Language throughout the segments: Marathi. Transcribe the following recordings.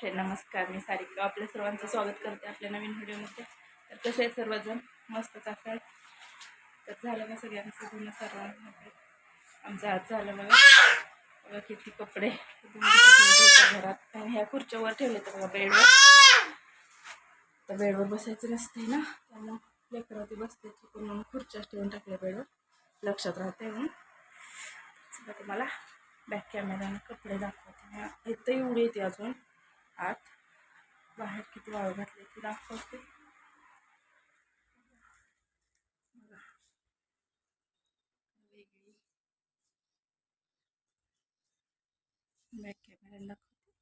फ्रेंड नमस्कार मी सारिका. आपल्या सर्वांचं स्वागत करते आपल्या नवीन व्हिडिओमध्ये. तर कसे आहेत सर्वजण? मस्तच असाल तर झालं का सगळ्यांचं धुणं सर्वांमध्ये. आमचं आज झालं बघा. बघा किती कपडे. घरात. आणि ह्या खुर्च्यावर ठेवले तर बघा बेडवर. तर बेडवर बसायचं नसते ना. त्यामुळं लेकरावरती बसते चुकून म्हणून खुर्च्याच ठेवून टाकल्या बेडवर. लक्षात राहते म्हणून. तुम्हाला बॅक कॅमेऱ्यानं कपडे दाखवते. इथं एवढी येते अजून. आत. बाहेर किती वाळू घातली ती दाखवते. बघा. वेगळी. बॅक कॅमेऱ्याने दाखवते.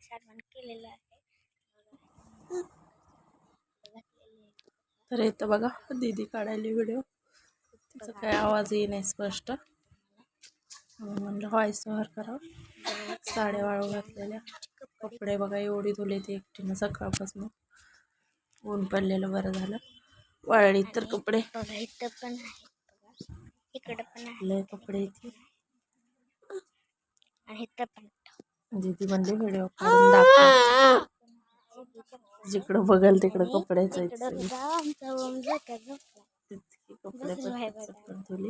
सर्वांनी केलेलं आहे. तर इथं बघा दीदी काढायली व्हिडिओ तिचा काय आवाज़ ये नाही स्पष्ट. म्हणलं व्हायचं ओव्हर करावं साड्या वाळू घातलेल्या. कपडे बघा एवढी धुले ते एकटीनं सकाळपासून. ऊन पडलेलं बरं झालं. वाळली तर कपडे. पण इकडं पण लय कपडे इथे पण दीदी म्हणले व्हिडिओ काढून दाखव. जिकडं बघल तिकडं कपडेच इकडं कपडे धुले धुली.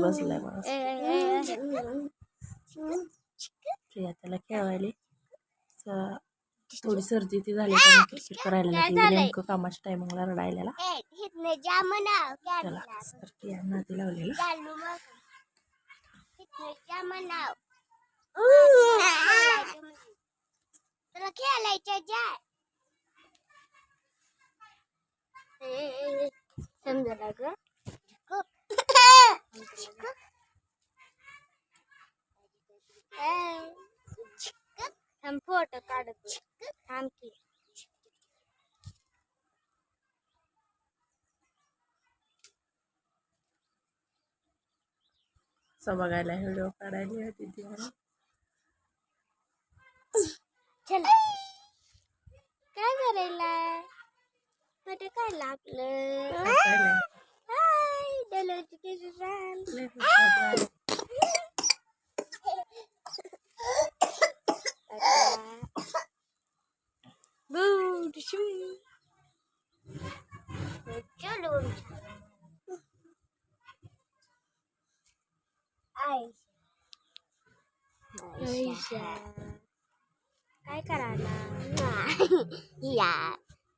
बसलाय ए, ए, प्रिया त्याला खेळवायली स- थोडी सर्दी ती झाली करायला लागली नेमकं कामाच्या टायमिंगला रडायला त्याला तर प्रिया लावलेला खेळायचं फोटो काढत थांब की असं बघायला व्हिडिओ काढायला होती ती म्हणून चला काय करायला फोटो काढला आपलं हसायला. हाय चलो आयशा काय करायला या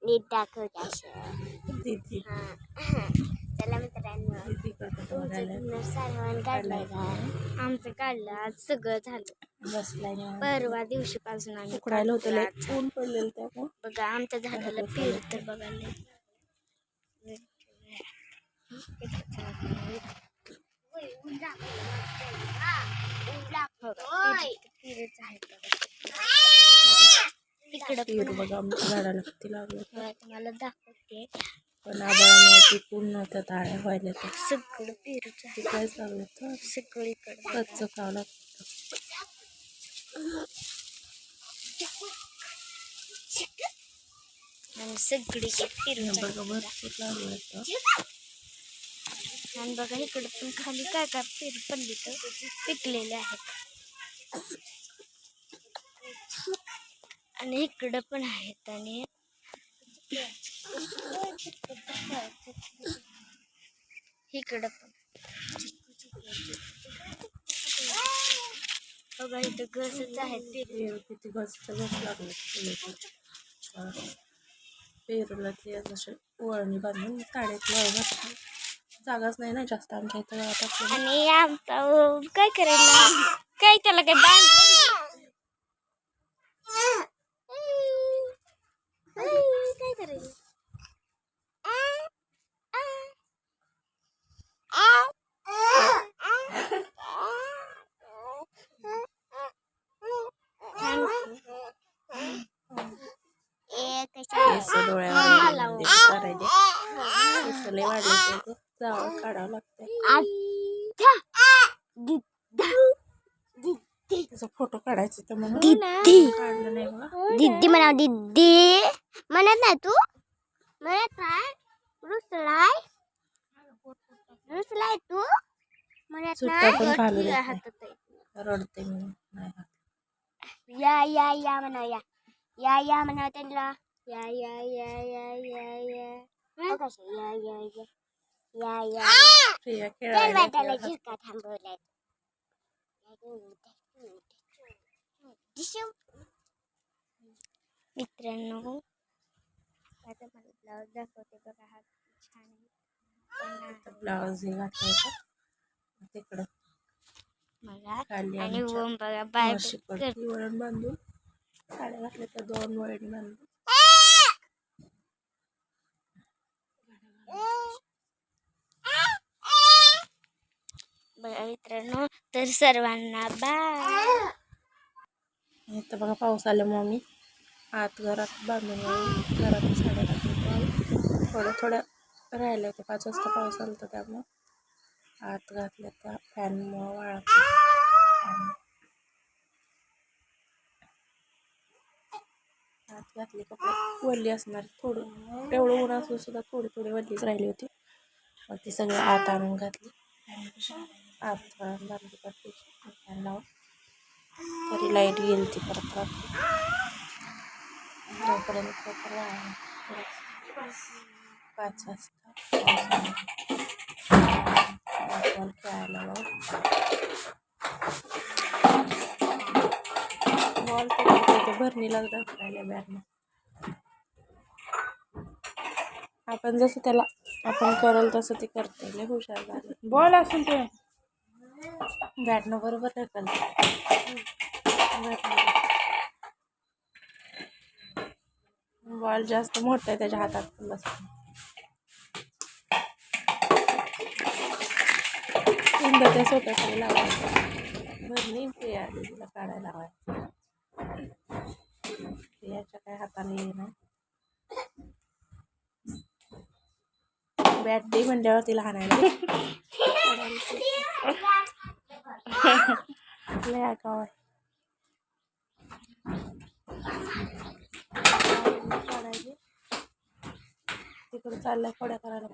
नीट दाखव कसं दीदी चला मित्रांनो दीदी करतो का आमचं काढलं आज सगळं झालं बसलाय. परवा दिवशीपासून आम्ही उकडायला होतं लय. ऊन पडलेलं त्यामुळं बघा आमच्या झाडाला पेर तर बघायला इकडं पेरू बघा आमच्या झाडाला किती लागलं. पण तुम्हाला दाखवते. पण आबाळामुळे ती पूर्ण त्या ताळ्या व्हायला तर सगळं पेरूच तर सगळीकडे. कच्चं खावं लागतं. आणि सगळीकडे हे बघा भरपूर लागलं आणि बघा इकडे पण खाली काय काय पेरू पडली तर पिकलेले आहेत. आणि इकडं पण आहेत आणि इकडं पण. बघा इथं गसच आहेत पेरू किती घसचं घस लागलं. पेरूला ते जसे वळणी बांधून ताड्यात वळ घातली. जागाच नाही ना जास्त आमच्या इथं आणि आमचा काय करायला काय त्याला काय बांध? काय करायला केस डोळ्यावर करायचे लय वाढले जावं काढावं त्याचा फोटो काढायचा तर म्हणून काढलं नाही बघा. दिदी म्हणा दिदी म्हणत नाही तू? म्हणत नाही? रुसलाय? रुसलाय तू? नाही, आहे. रडते मी नाही घालत. या या या म्हणा या. या या म्हणा त्यांना. या या या या या या हो कसं? या या या या या प्रिया चल खेळायला वाटायला किंवा झिरका थांबवलाय मित्रांनो आता मला ब्लाऊज दाखवते बघा हा किती छान आहे हातात ब्लाऊज हे घातलं होतं तिकडं बघा खाली आणि आमच्या वन बघा बाय म्हशीकडची वळण बांधून साड्या घातल्या त्या दोन वळणी बांधून बघा मित्रांनो तर सर्वांना बाय तर बघा पाऊस आल्यामुळे मी आत घरात बांधून वळून घरात साड्या घातल्या थोड्या थोड्या राहिल्या होत्या पाच वाजता पाऊस आला होता त्यामुळं आत घातल्या त्या फॅनमुळं वाळत आत घातले कपडे वल्ली असणार थोडं. एवढं ऊन असून सुद्धा थोडी थोडी वल्लीच राहिली होती. मग ती सगळी आत आणून घातली. आत बांधली पट्टी लावून. तरी लाइट गेली ती परत रात्री. तोपर्यंत पेपर पाच वाजता. खेळायला लावून. बॉल तर भरणीलाच दाखवायला बॅटनं आपण जसं त्याला आपण करल तसं ते करते लय हुशार झाले. बॉल असून ते. बॅटनं बरोबर ढकलते बॉल जास्त मोठा आहे त्याच्या हातात पण बस. इंदा त्या स्वतःकडे लावायचं भरणी प्रिया आली तिला काढायला लावायचं. प्रियाच्या काय हाताने येईना बॅट दे म्हणल्यावर तिला हाणायला लय आगाव आहे काढायची तिकडे चाललाय खोड्या करायला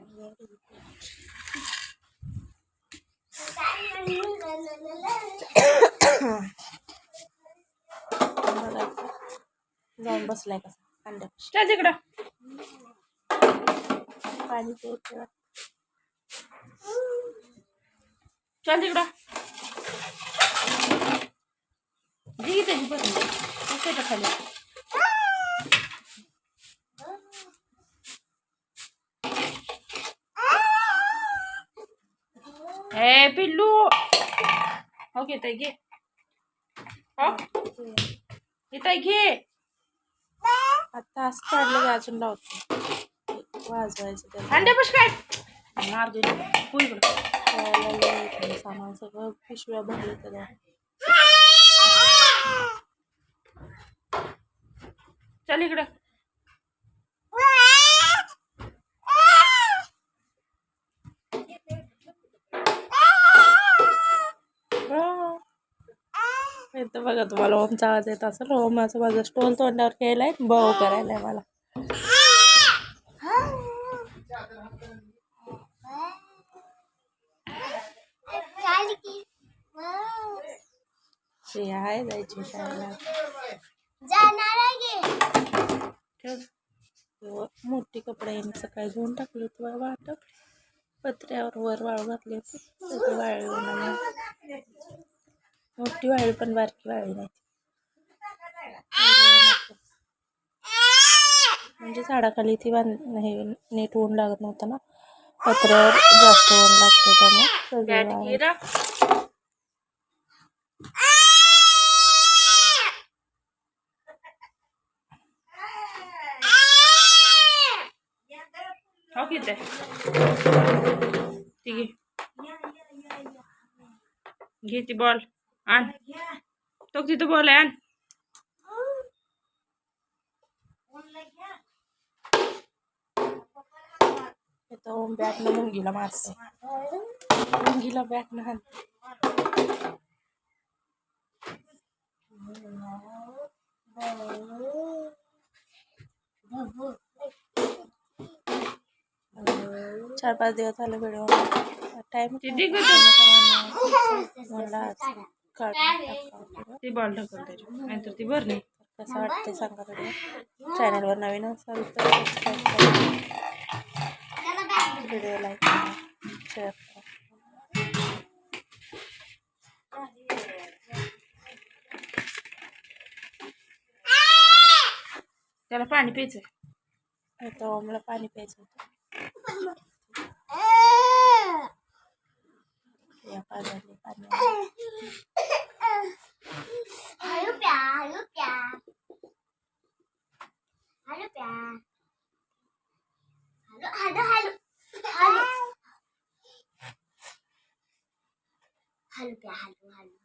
बघायचं जाऊन बसलाय कसा? चल तिकडं. पाणी प्यायचं चल तिकडं. जी त्याची बघ त्याच्याखाली. ए पिल्लू. हो घे ताई घे. हो. हे ताई घे आता असं काढलं अजून लावतो. वाजवायचं त्याला. अंड्यापाश काय मार दे पुढे सामान सगळं पिशव्या भरले त्याला. चल इकडं. तर बघा तुम्हाला ओमचा आवाज येत असेल. ओमाचा माझं स्टोल तोंडावर केलाय बव करायलाय मला. आहे जायची शाळेला. ठेव. मोठी कपडे यांनी सकाळी धुवून टाकली होती बघा वाटप. पत्र्यावर वर वाळू घातली होती. सगळी मोठी वाळी पण बारकी वाळी नाही. म्हणजे झाडाखाली ती बाँध हे नीट ऊन लागत नव्हतं ना. पत्र्यावर जास्त ऊन लागतं त्यामुळे घे ती बॉल आण तो तिथं बॉल आहे आण इथं ओम बॅटनं मुंगीला मारते मुंगीला बॅटनं हाणते चार पाच दिवस झाले व्हिडिओ टाइम ते दे गं म्हणला आज काढून. ती बॉल ढकल त्याची. नाहीतर ती भरली. कसं वाटते सांगा बरं? चॅनलवर नवीन असाल तर व्हिडिओ लाईक करा शेअर करा. त्याला पाणी प्यायचंय. तेव्हा मला पाणी प्यायचं होतं. या पाण्याने पाणी हॅलो प्या हॅलो प्या हॅलो प्या hello hello hello hello hello प्या हॅलो हॅलो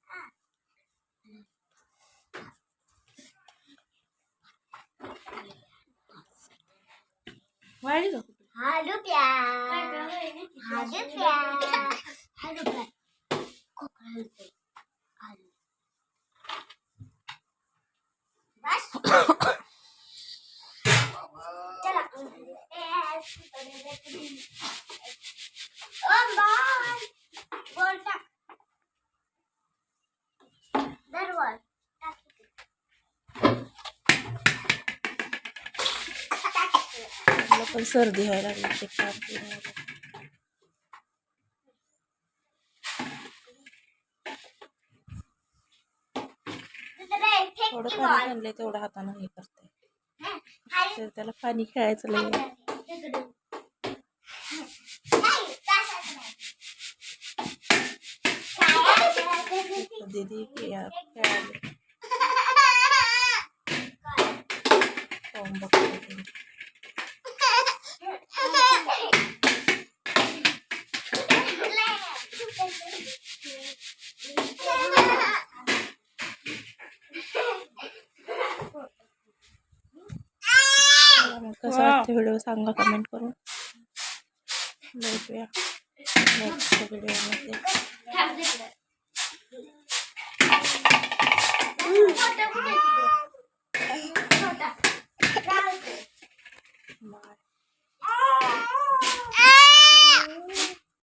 प्या वाळली का कुठे हॅलो प्या चला ओ बॉल बॉल टाक दर बॉल टाक मला पण सर्दी व्हायला लागली ते काम केल्यावर. थोडं पाणी बॉल आणलंय तेवढं हातानं हे करते. तर त्याला पाणी खेळायचं लय. दीदी खेळा कसा वाटतो व्हिडिओ सांगा कमेंट करून. भेटूया. नेक्स्ट व्हिडिओमध्ये